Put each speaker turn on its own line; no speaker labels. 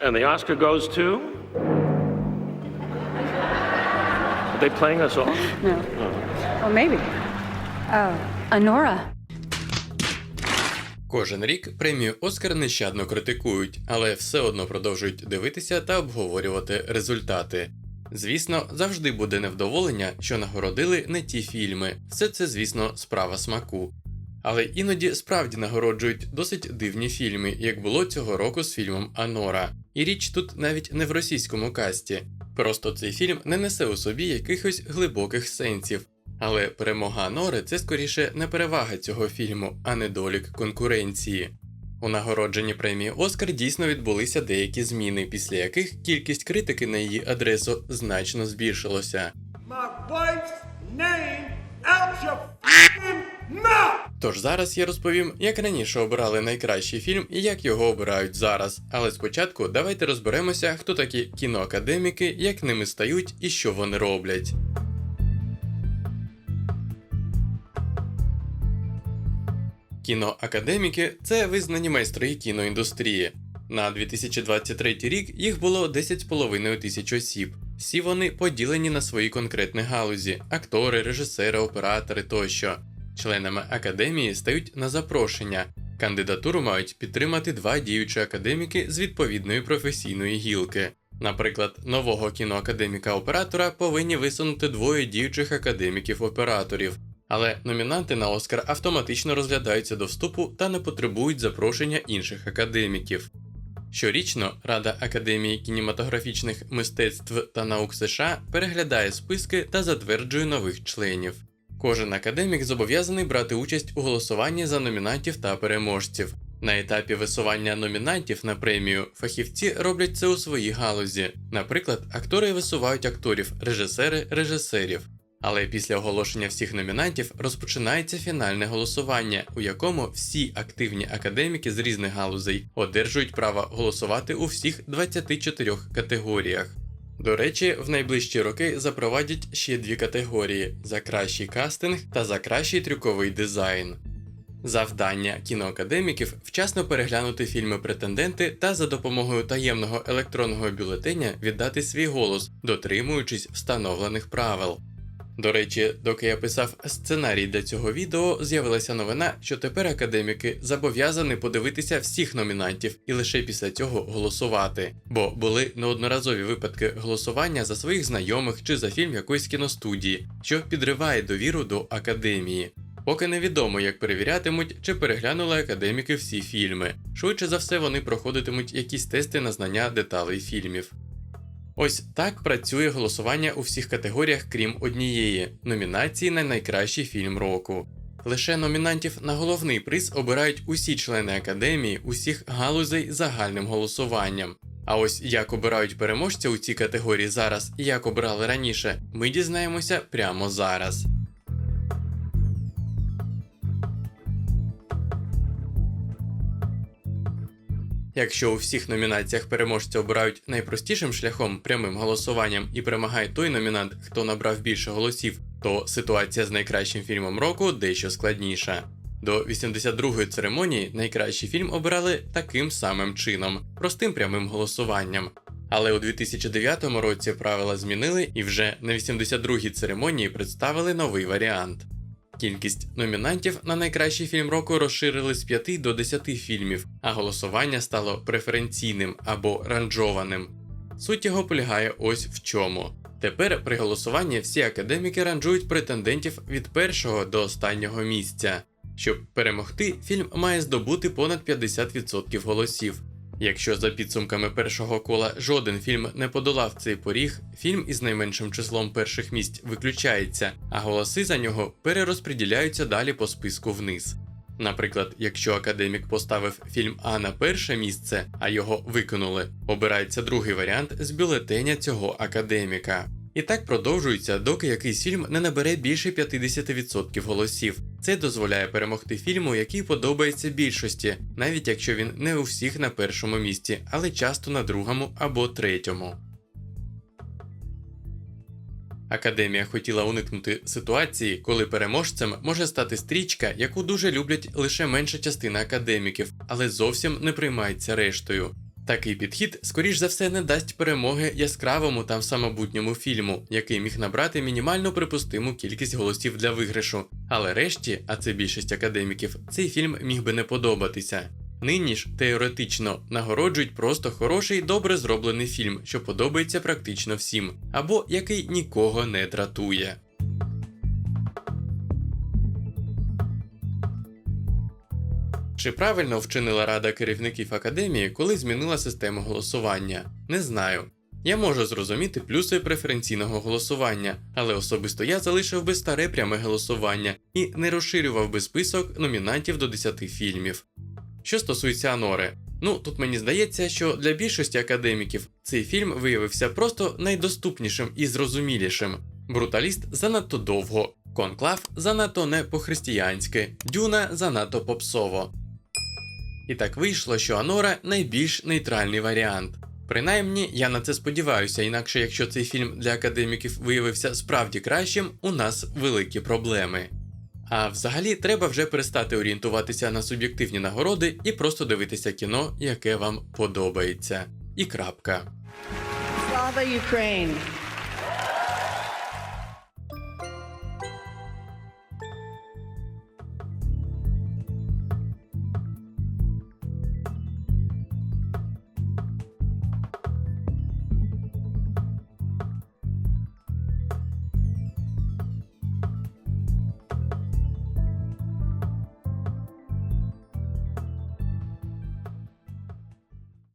And the Oscar goes to? Are they playing us off?
No. Well, maybe. Oh, Honora.
Кожен рік премію Оскар нещадно критикують, але все одно продовжують дивитися та обговорювати результати. Звісно, завжди буде невдоволення, що нагородили не ті фільми. Все це, звісно, справа смаку. Але іноді справді нагороджують досить дивні фільми, як було цього року з фільмом Анора. І річ тут навіть не в російському касті. Просто цей фільм не несе у собі якихось глибоких сенсів. Але перемога Анори це скоріше не перевага цього фільму, а недолік конкуренції. У нагородженні премії Оскар дійсно відбулися деякі зміни, після яких кількість критики на її адресу значно збільшилося.
my wife's name out your mouth!
Тож зараз я розповім, як раніше обирали найкращий фільм і як його обирають зараз. Але спочатку давайте розберемося, хто такі кіноакадеміки, як ними стають і що вони роблять. Кіноакадеміки це визнані майстри кіноіндустрії. На 2023 рік їх було 10,5 тисяч осіб. Всі вони поділені на свої конкретні галузі: актори, режисери, оператори тощо. Членами академії стають на запрошення. Кандидатуру мають підтримати два діючі академіки з відповідної професійної гілки. Наприклад, нового кіноакадеміка-оператора повинні висунути двоє діючих академіків-операторів, але номінанти на Оскар автоматично розглядаються до вступу та не потребують запрошення інших академіків. Щорічно Рада Академії кінематографічних мистецтв та наук США переглядає списки та затверджує нових членів. Кожен академік зобов'язаний брати участь у голосуванні за номінантів та переможців. На етапі висування номінантів на премію фахівці роблять це у своїй галузі. Наприклад, актори висувають акторів, режисери режисерів. Але після оголошення всіх номінантів розпочинається фінальне голосування, у якому всі активні академіки з різних галузей одержують право голосувати у всіх 24 категоріях. До речі, в найближчі роки запровадять ще дві категорії: за кращий кастинг та за кращий трюковий дизайн. Завдання кіноакадеміків вчасно переглянути фільми претенденти та за допомогою таємного електронного бюлетеня віддати свій голос, дотримуючись встановлених правил. До речі, доки я писав сценарій для цього відео, з'явилася новина, що тепер академіки зобов'язані подивитися всіх номінантів і лише після цього голосувати. Бо були неодноразові випадки голосування за своїх знайомих чи за фільм якоїсь кіностудії, що підриває довіру до академії. Поки невідомо, як перевірятимуть, чи переглянули академіки всі фільми. Швидше за все, вони проходитимуть якісь тести на знання деталей фільмів. Ось так працює голосування у всіх категоріях, крім однієї номінації на найкращий фільм року. Лише номінантів на головний приз обирають усі члени академії усіх галузей загальним голосуванням. А ось як обирають переможця у цій категорії зараз і як обирали раніше, ми дізнаємося прямо зараз. Якщо у всіх номінаціях переможця обирають найпростішим шляхом прямим голосуванням і перемагає той номінант, хто набрав більше голосів, то ситуація з найкращим фільмом року дещо складніша. До 82-ї церемонії найкращий фільм обирали таким самим чином, простим прямим голосуванням. Але у 2009 році правила змінили і вже на 82-й церемонії представили новий варіант. Кількість номінантів на найкращий фільм року розширили з 5 до 10 фільмів, а голосування стало преференційним або ранжованим. Суть його полягає ось в чому. Тепер при голосуванні всі академіки ранжують претендентів від першого до останнього місця. Щоб перемогти, фільм має здобути понад 50% голосів. Якщо за підсумками першого кола жоден фільм не подолав цей поріг, фільм із найменшим числом перших місць виключається, а голоси за нього перерозподіляються далі по списку вниз. Наприклад, якщо академік поставив фільм А на перше місце, а його викинули, обирається другий варіант з бюлетеня цього академіка. І так продовжується, доки якийсь фільм не набере більше 50% голосів. Це дозволяє перемогти фільму, який подобається більшості, навіть якщо він не у всіх на першому місці, але часто на другому або третьому. Академія хотіла уникнути ситуації, коли переможцем може стати стрічка, яку дуже люблять лише менша частина академіків, але зовсім не приймається рештою. Такий підхід, скоріш за все, не дасть перемоги яскравому та самобутньому фільму, який міг набрати мінімально припустиму кількість голосів для виграшу. Але решті, а це більшість академіків, цей фільм міг би не подобатися. Нині ж теоретично нагороджують просто хороший, добре зроблений фільм, що подобається практично всім, або який нікого не дратує. Чи правильно вчинила рада керівників академії, коли змінила систему голосування? Не знаю. Я можу зрозуміти плюси преференційного голосування, але особисто я залишив би старе пряме голосування і не розширював би список номінантів до 10 фільмів. Що стосується Анори, ну тут мені здається, що для більшості академіків цей фільм виявився просто найдоступнішим і зрозумілішим. Бруталіст занадто довго, конклав занадто не по-християнськи, дюна занадто попсово. І так вийшло, що Анора найбільш нейтральний варіант. Принаймні, я на це сподіваюся, інакше, якщо цей фільм для академіків виявився справді кращим, у нас великі проблеми. А взагалі треба вже перестати орієнтуватися на суб'єктивні нагороди і просто дивитися кіно, яке вам подобається. І крапка.
Slava Ukraine.